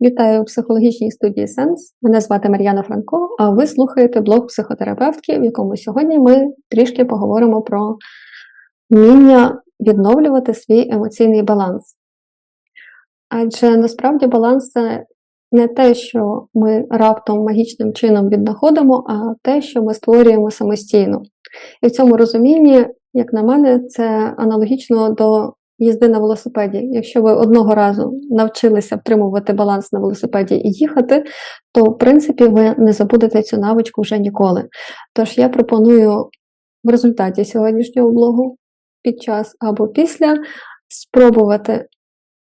Вітаю у психологічній студії Сенс. Мене звати Мар'яна Франко, а ви слухаєте блог психотерапевтки, в якому сьогодні ми трішки поговоримо про вміння відновлювати свій емоційний баланс. Адже насправді баланс це не те, що ми раптом магічним чином віднаходимо, а те, що ми створюємо самостійно. І в цьому розумінні, як на мене, це аналогічно до їзди на велосипеді. Якщо ви одного разу навчилися втримувати баланс на велосипеді і їхати, то в принципі ви не забудете цю навичку вже ніколи. Тож я пропоную в результаті сьогоднішнього блогу під час або після спробувати.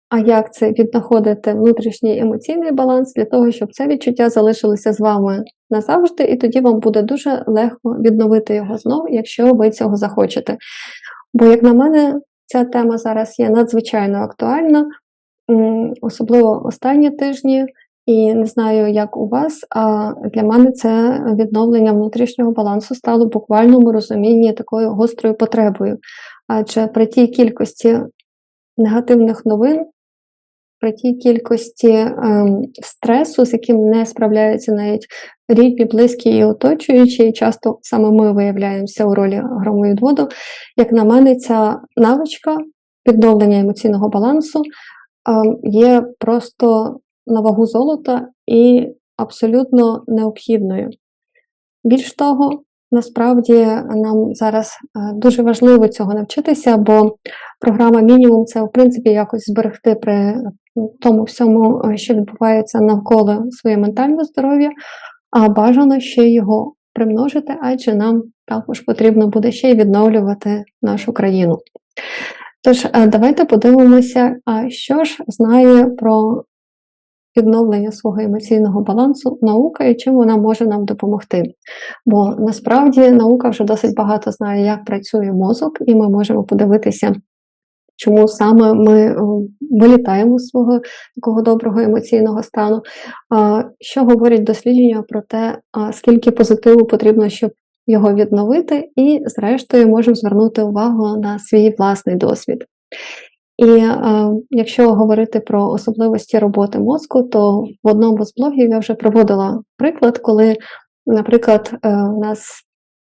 А як це віднаходити внутрішній емоційний баланс для того, щоб це відчуття залишилося з вами назавжди, і тоді вам буде дуже легко відновити його знову, якщо ви цього захочете. Бо, як на мене, Ця тема зараз є надзвичайно актуальна, особливо останні тижні, і не знаю, як у вас, а для мене це відновлення внутрішнього балансу стало в буквальному розумінні такою гострою потребою. Адже при тій кількості негативних новин, при тій кількості ем, стресу, з яким не справляються навіть рідні, близькі і оточуючі, і часто саме ми виявляємося у ролі громовідводу. Як на мене, ця навичка відновлення емоційного балансу ем, є просто на вагу золота і абсолютно необхідною. Більш того, насправді нам зараз е, дуже важливо цього навчитися, бо програма мінімум це в принципі якось зберегти при тому всьому, е, що відбувається навколо своє ментальне здоров'я, а бажано ще його примножити, адже нам також потрібно буде ще й відновлювати нашу країну. Тож, е, давайте подивимося, а що ж знає про відновлення свого емоційного балансу наука і чим вона може нам допомогти. Бо насправді наука вже досить багато знає, як працює мозок, і ми можемо подивитися чому саме ми е, вилітаємо з свого такого доброго емоційного стану. Що говорять дослідження про те, скільки позитиву потрібно, щоб його відновити, і, зрештою, можемо звернути увагу на свій власний досвід. І е, якщо говорити про особливості роботи мозку, то в одному з блогів я вже проводила приклад, коли, наприклад, е, у нас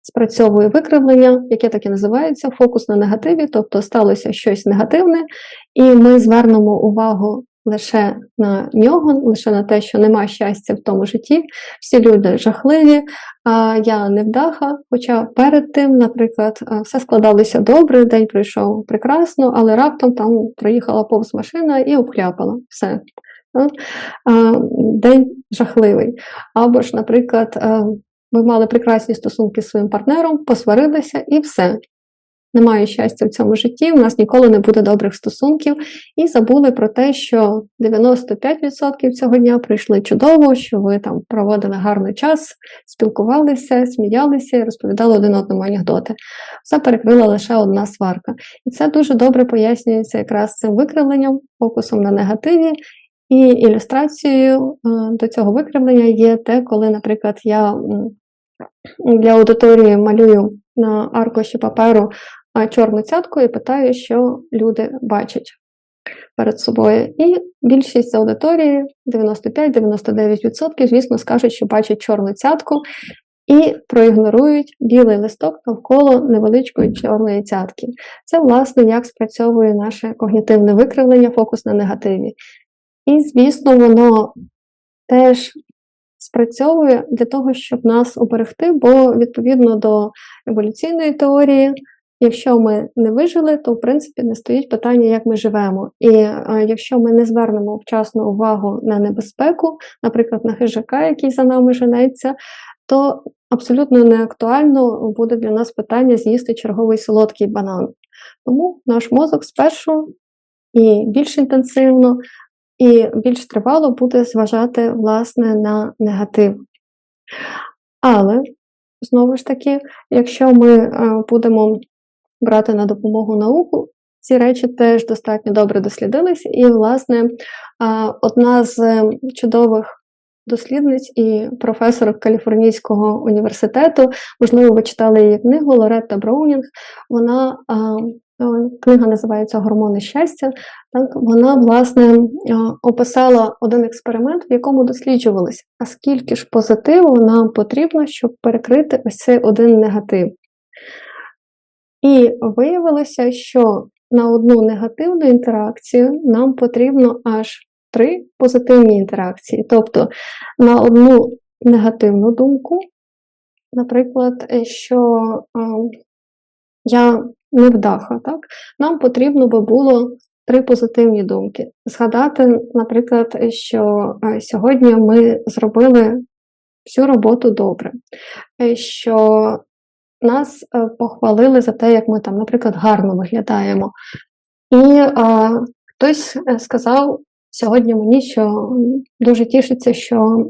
спрацьовує викривлення, яке так і називається фокус на негативі, тобто сталося щось негативне, і ми звернемо увагу лише на нього, лише на те, що нема щастя в тому житті. Всі люди жахливі, а я невдаха. Хоча перед тим, наприклад, все складалося добре, день пройшов прекрасно, але раптом там проїхала повз машина і обхляпала все. День жахливий. Або ж, наприклад, ви мали прекрасні стосунки з своїм партнером, посварилися і все. Немає щастя в цьому житті, у нас ніколи не буде добрих стосунків, і забули про те, що 95% цього дня прийшли чудово, що ви там проводили гарний час, спілкувалися, сміялися і розповідали один одному анекдоти. Все перекрила лише одна сварка. І це дуже добре пояснюється якраз цим викривленням, фокусом на негативі. І ілюстрацією е, до цього викривлення є те, коли, наприклад, я для аудиторії малюю на аркуші паперу чорну цятку і питаю, що люди бачать перед собою. І більшість аудиторії, 95-99%, звісно, скажуть, що бачать чорну цятку і проігнорують білий листок навколо невеличкої чорної цятки. Це, власне, як спрацьовує наше когнітивне викривлення, фокус на негативі. І, звісно, воно теж спрацьовує для того, щоб нас оберегти, бо відповідно до еволюційної теорії, якщо ми не вижили, то в принципі не стоїть питання, як ми живемо. І а, якщо ми не звернемо вчасно увагу на небезпеку, наприклад, на хижака, який за нами женеться, то абсолютно неактуально буде для нас питання з'їсти черговий солодкий банан. Тому наш мозок спершу і більш інтенсивно і більш тривало буде зважати, власне, на негатив. Але, знову ж таки, якщо ми е, будемо брати на допомогу науку, ці речі теж достатньо добре дослідилися, і, власне, одна з чудових дослідниць і професорок Каліфорнійського університету, можливо, ви читали її книгу Лоретта Броунінг, вона книга називається Гормони щастя. Так, вона, власне, описала один експеримент, в якому досліджувалося, а скільки ж позитиву нам потрібно, щоб перекрити ось цей один негатив. І виявилося, що на одну негативну інтеракцію нам потрібно аж три позитивні інтеракції. Тобто на одну негативну думку, наприклад, що я невдаха, так? нам потрібно би було три позитивні думки. Згадати, наприклад, що сьогодні ми зробили всю роботу добре, е, що нас е, похвалили за те, як ми там, наприклад, гарно виглядаємо. І а, хтось е, сказав сьогодні мені, що дуже тішиться, що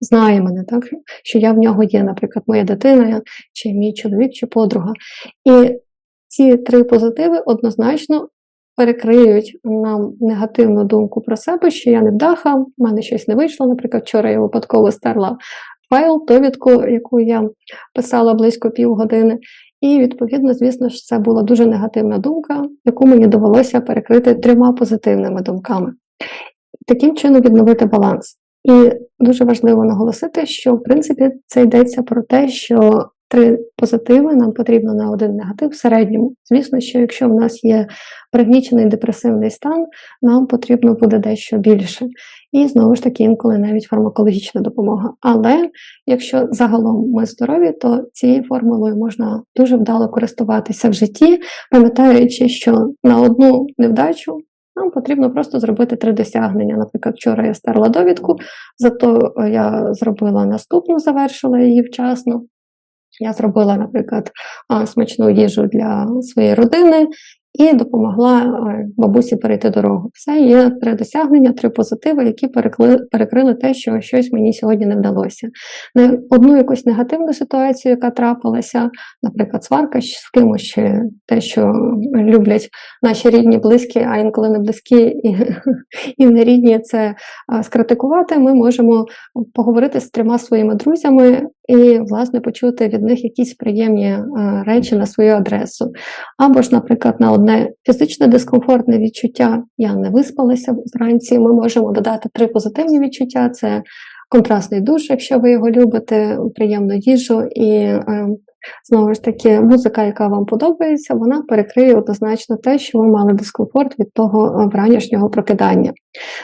знає мене, так? що я в нього є, наприклад, моя дитина, чи мій чоловік, чи подруга. І ці три позитиви однозначно перекриють нам негативну думку про себе, що я не вдаха, в мене щось не вийшло. Наприклад, вчора я випадково стерла файл, довідку, яку я писала близько півгодини. І, відповідно, звісно ж, це була дуже негативна думка, яку мені довелося перекрити трьома позитивними думками. Таким чином відновити баланс. І дуже важливо наголосити, що в принципі це йдеться про те, що три позитиви нам потрібно на один негатив в середньому. Звісно, що якщо в нас є пригнічений депресивний стан, нам потрібно буде дещо більше. І знову ж таки, інколи навіть фармакологічна допомога. Але якщо загалом ми здорові, то цією формулою можна дуже вдало користуватися в житті, пам'ятаючи, що на одну невдачу. Нам потрібно просто зробити три досягнення. Наприклад, вчора я стерла довідку, зато я зробила наступну, завершила її вчасно. Я зробила, наприклад, смачну їжу для своєї родини і допомогла е, бабусі перейти дорогу. Все є три досягнення, три позитиви, які перекрили те, що щось мені сьогодні не вдалося. Не одну якусь негативну ситуацію, яка трапилася, наприклад, сварка з кимось, чи те, що люблять наші рідні, близькі, а інколи не близькі і, і не рідні, це скритикувати. Ми можемо поговорити з трьома своїми друзями. І, власне, почути від них якісь приємні речі на свою адресу. Або ж, наприклад, на одне фізичне дискомфортне відчуття я не виспалася зранці. Ми можемо додати три позитивні відчуття: це контрастний душ, якщо ви його любите, приємну їжу і. Е, знову ж таки, музика, яка вам подобається, вона перекриє однозначно те, що ви мали дискомфорт від того е, вранішнього прокидання.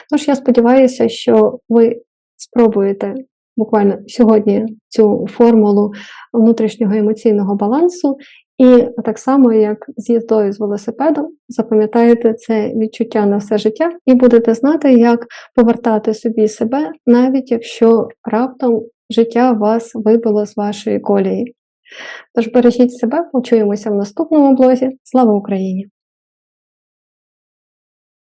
Тож я сподіваюся, що ви спробуєте буквально сьогодні цю формулу внутрішнього емоційного балансу, і так само, як з їздою з велосипедом, запам'ятаєте це відчуття на все життя, і будете знати, як повертати собі себе, навіть якщо раптом життя вас вибило з вашої колії. Тож бережіть себе, почуємося в наступному блозі. Слава Україні!